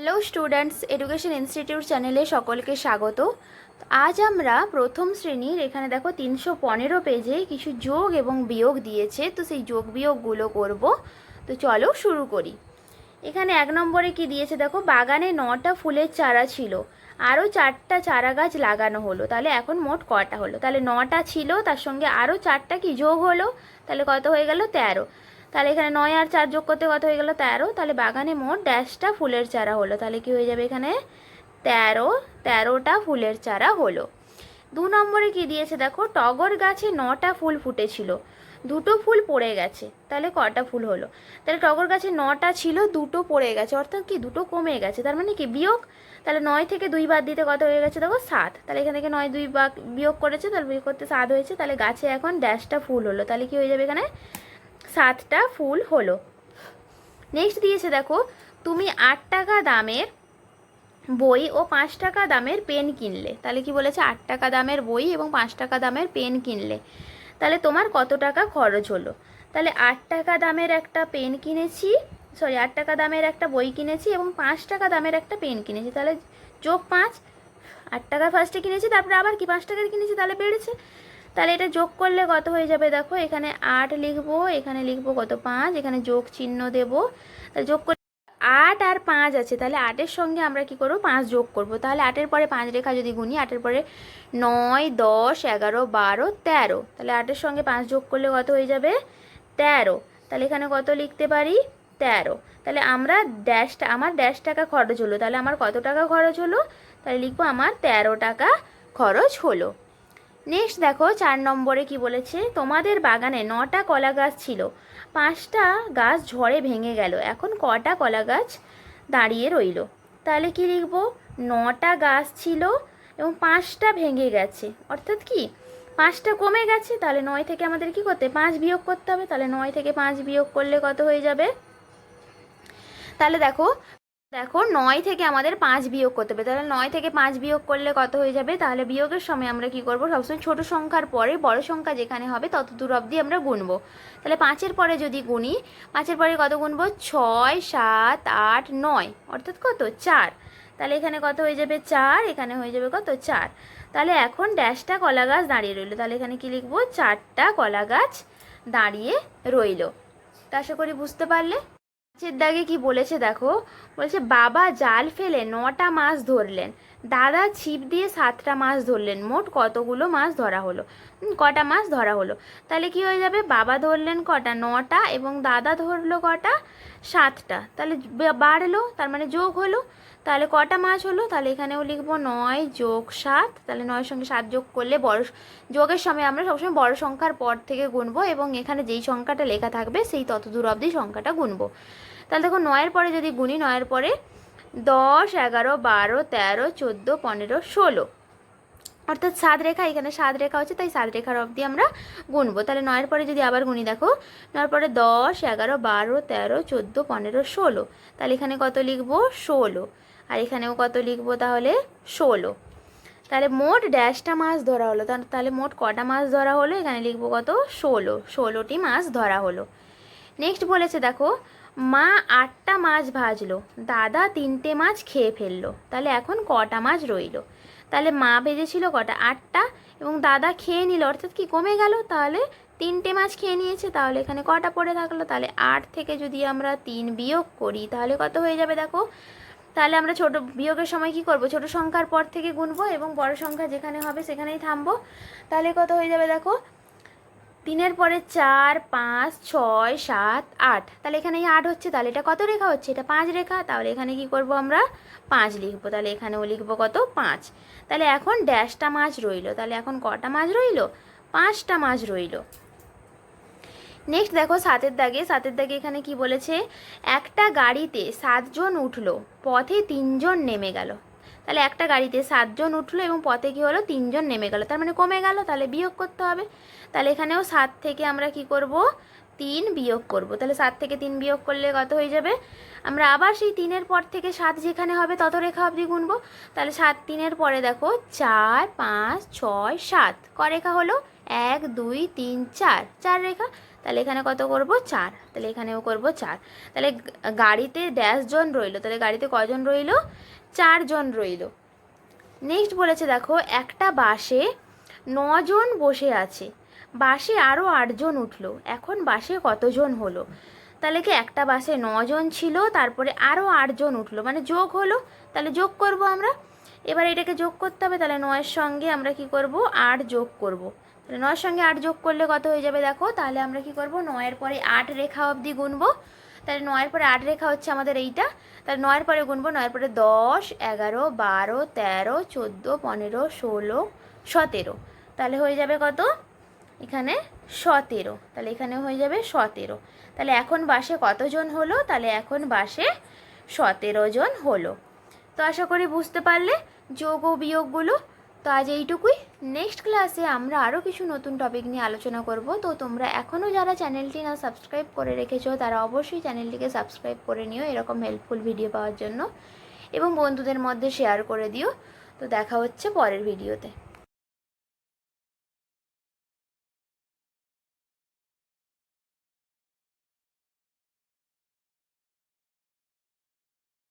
Hello students education institute চ্যানেলে সকলকে স্বাগত। আজ আমরা প্রথম শ্রেণির, এখানে দেখো তিনশো পনেরো পেজে কিছু যোগ এবং বিয়োগ দিয়েছে, তো সেই যোগ বিয়োগগুলো করব। তো চলো শুরু করি। এখানে এক নম্বরে কি দিয়েছে দেখো, বাগানে নটা ফুলের চারা ছিল, আরও চারটা চারা গাছ লাগানো হলো, তাহলে এখন মোট কটা হলো? তাহলে নটা ছিল, তার সঙ্গে আরও চারটা কি যোগ হলো? তাহলে কত হয়ে গেল? তেরো। তাহলে এখানে নয় আর চার যোগ করতে কত হয়ে গেলো? তেরো। তাহলে বাগানে মোট ড্যাশটা ফুলের চারা হলো। তাহলে কি হয়ে যাবে এখানে? তেরো। তেরোটা ফুলের চারা হলো। দু নম্বরে কি দিয়েছে দেখো? টগর গাছে নটা ফুল ফুটেছিল। দুটো ফুল পড়ে গেছে। তাহলে কটা ফুল হলো? তাহলে টগর গাছে নটা ছিল, দুটো পড়ে গেছে। অর্থাৎ কি দুটো কমে গেছে। তার মানে কি বিয়োগ? তাহলে নয় থেকে দুই বাদ দিতে কত হয়ে গেছে দেখো? সাত। তাহলে এখান থেকে নয় দুই বাদ বিয়োগ করেছে, তাহলে বিয়োগ করতে সাত হয়েছে। তাহলে গাছে এখন ড্যাশটা ফুল হলো। তাহলে কি হয়ে যাবে এখানে? সাতটা ফুল হলো। নেক্সট দিয়েছে দেখো, তুমি আট টাকা দামের বই ও পাঁচ টাকা দামের পেন কিনলে। তাহলে কি বলেছে? আট টাকা দামের বই এবং পাঁচ টাকা দামের পেন কিনলে। তাহলে তোমার কত টাকা খরচ হলো? তাহলে আট টাকা দামের একটা পেন কিনেছি সরি আট টাকা দামের একটা বই কিনেছি এবং পাঁচ টাকা দামের একটা পেন কিনেছি। তাহলে যোগ পাঁচ, আট টাকা ফার্স্টে কিনেছি, তারপরে আবার কি পাঁচ টাকার কিনেছি? তাহলে বেড়েছে। তাহলে এটা যোগ করলে কত হয়ে যাবে? দেখো, এখানে আট লিখব, এখানে লিখব কত? পাঁচ, এখানে যোগ চিহ্ন দেবো। তাহলে যোগ করে আট আর পাঁচ আছে, তাহলে আটের সঙ্গে আমরা কি করব? পাঁচ যোগ করব। তাহলে আটের পরে পাঁচ রেখা যদি গুনি, আটের পরে নয়, দশ, এগারো, বারো, তেরো। তাহলে আটের সঙ্গে পাঁচ যোগ করলে কত হয়ে যাবে? তেরো। তাহলে এখানে কত লিখতে পারি? তেরো। তাহলে আমরা ড্যাশটা আমার ড্যাশ টাকা খরচ হলো। তাহলে আমার কত টাকা খরচ হলো? তাহলে লিখব আমার তেরো টাকা খরচ হলো। নেক্সট দেখো, চার নম্বরে কি বলেছে? তোমাদের বাগানে নটা কলা গাছ ছিল। পাঁচটা গাছ ঝড়ে ভেঙে গেল। এখন কটা কলা গাছ দাঁড়িয়ে রইল? তাহলে কি লিখব? নটা গাছ ছিল এবং পাঁচটা ভেঙে গেছে। অর্থাৎ কি? পাঁচটা কমে গেছে, তাহলে নয় থেকে আমাদের কি করতে পাঁচ বিয়োগ করতে হবে, তাহলে নয় থেকে পাঁচ বিয়োগ করলে কত হয়ে যাবে? তাহলে দেখো দেখো নয় থেকে আমাদের পাঁচ বিয়োগ করতে হবে। তাহলে নয় থেকে পাঁচ বিয়োগ করলে কত হয়ে যাবে? তাহলে বিয়োগের সময় আমরা কি করব? সবসময় ছোট সংখ্যার পরে বড় সংখ্যা যেখানে হবে তত দূর অবধি আমরা গুনবো। তাহলে পাঁচের পরে যদি গুনি, পাঁচের পরে কত গুনবো? ছয়, সাত, আট, নয়। অর্থাৎ কত? চার। তাহলে এখানে কত হয়ে যাবে? চার। এখানে হয়ে যাবে কত? চার। তাহলে এখন ড্যাশটা কলা গাছ দাঁড়িয়ে রইল। তাহলে এখানে কি লিখব? চারটা কলা গাছ দাঁড়িয়ে রইল। তা আশা করি বুঝতে পারলে। মাছের দাগে কি বলেছে দেখো? বলেছে, বাবা জাল ফেলে নটা মাছ ধরলেন। দাদা ছিপ দিয়ে সাতটা মাছ ধরলেন। মোট কতগুলো মাছ ধরা হলো? কটা মাছ ধরা হলো। তাহলে কি হয়ে যাবে? বাবা ধরলেন কটা? নটা এবং দাদা ধরলো কটা? সাতটা। তাহলে বাড়লো, তার মানে যোগ হলো। তাহলে কটা মাছ হলো? তাহলে এখানেও লিখব নয় যোগ সাত। তাহলে নয়ের সঙ্গে সাত যোগ করলে বড় যোগের সময় আমরা সবসময় বড় সংখ্যার পর থেকে গুনবো এবং এখানে যেই সংখ্যাটা লেখা থাকবে, সেই তত দূর অবধি সংখ্যাটা গুনবো। তাহলে দেখো নয়ের পরে যদি গুনি, নয়ের পরে দশ, এগারো, বারো, তেরো, চোদ্দ, পনেরো, ষোলো। অর্থাৎ সাত রেখা, এখানে সাত রেখা হচ্ছে, তাই সাত রেখার অবধি আমরা গুনবো। তাহলে নয়ের পরে যদি আবার গুনি দেখো, নয়ের পরে দশ, এগারো, বারো, তেরো, চোদ্দ, পনেরো, ষোলো। তাহলে এখানে কত লিখব? ষোলো। আর এখানেও কত লিখব তাহলে? ষোলো। তাহলে মোট ড্যাশটা মাছ ধরা হলো। তাহলে মোট কটা মাছ ধরা হলো? এখানে লিখব কত? ষোলো। ষোলোটি মাছ ধরা হলো। নেক্সট বলেছে দেখো মা আটটা মাছ ভাজলো, দাদা তিনটে মাছ খেয়ে ফেলল, তাহলে এখন কটা মাছ রইল? তাহলে মা ভেজেছিল কটা? আটটা, এবং দাদা খেয়ে নিল, অর্থাৎ কি কমে গেল? তাহলে তিনটে মাছ খেয়ে নিয়েছে, তাহলে এখানে কটা পড়ে থাকল? তাহলে আট থেকে যদি আমরা তিন বিয়োগ করি, তাহলে কত হয়ে যাবে দেখো? তাহলে আমরা ছোট বিয়োগের সময় কি করব? ছোট সংখ্যার পর থেকে গুনবো, এবং বড় সংখ্যা যেখানে হবে সেখানেই থামবো। তাহলে কত হয়ে যাবে দেখো? তিনের পরে চার, পাঁচ, ছয়, সাত, আট। তাহলে এখানে এই আট হচ্ছে, তাহলে এটা কত রেখা হচ্ছে? এটা পাঁচ রেখা, তাহলে এখানে কি করব আমরা? পাঁচ লিখব। তাহলে এখানেও লিখব কত? পাঁচ। তাহলে এখন ড্যাশটা মাছ রইল। তাহলে এখন কটা মাছ রইল? পাঁচটা মাছ রইল। নেক্সট দেখো সাতের দাগে। সাতের দাগে এখানে কি বলেছে? একটা গাড়িতে সাতজন উঠল, পথে তিনজন নেমে গেল। তাহলে একটা গাড়িতে সাতজন উঠল এবং পথে কী হলো? তিনজন নেমে গেল। তার মানে কমে গেল। তাহলে বিয়োগ করতে হবে। তাহলে এখানেও সাত থেকে আমরা কি করব? তিন বিয়োগ করব। তাহলে সাত থেকে তিন বিয়োগ করলে কত হয়ে যাবে? আমরা আবার সেই তিনের পর থেকে সাত যেখানে হবে তত রেখা অবধি গুনবো। তাহলে সাত তিনের পরে দেখো চার, পাঁচ, ছয়, সাত। ক রেখা হলো? এক, দুই, তিন, চার। চার রেখা? তাহলে এখানে কত করব? চার। তাহলে এখানেও করব চার। তাহলে গাড়িতে ড্যাশ জন রইল। তাহলে গাড়িতে কজন রইল? চারজন রইল। নেক্সট বলেছে দেখো একটা বাসে নজন বসে আছে। বাসে আরও আটজন উঠল। এখন বাসে কতজন হলো? তাহলে কি একটা বাসে নজন ছিল, তারপরে আরও আটজন উঠল। মানে যোগ হলো, তাহলে যোগ করব আমরা? এবার এটাকে যোগ করতে হবে, তাহলে নয়ের সঙ্গে আমরা কি করব? আট যোগ করব। তাহলে নয়ের সঙ্গে আট যোগ করলে কত হয়ে যাবে দেখো? তাহলে আমরা কি করব? নয়ের পরে আট রেখা অবধি গুনব। তাহলে নয়ের পরে আট রেখা হচ্ছে আমাদের এইটা। তাহলে নয়ের পরে গুনবো, নয়ের পরে দশ, এগারো, বারো, তেরো, চোদ্দ, পনেরো, ষোলো, সতেরো। তাহলে হয়ে যাবে কত? এখানে সতেরো। তাহলে এখানে হয়ে যাবে সতেরো। তাহলে এখন বাসে কতজন হলো? তাহলে এখন বাসে সতেরো জন হলো। তো আশা করি বুঝতে পারলে যোগ ও বিয়োগগুলো। তো আজ এইটুকুই। নেক্সট ক্লাসে আমরা আরও কিছু নতুন টপিক নিয়ে আলোচনা করব। তো তোমরা এখনও যারা চ্যানেলটি না সাবস্ক্রাইব করে রেখেছো, তারা অবশ্যই চ্যানেলটিকে সাবস্ক্রাইব করে নিও এরকম হেল্পফুল ভিডিও পাওয়ার জন্য। এবং বন্ধুদের মধ্যে শেয়ার করে দিও। তো দেখা হচ্ছে পরের ভিডিওতে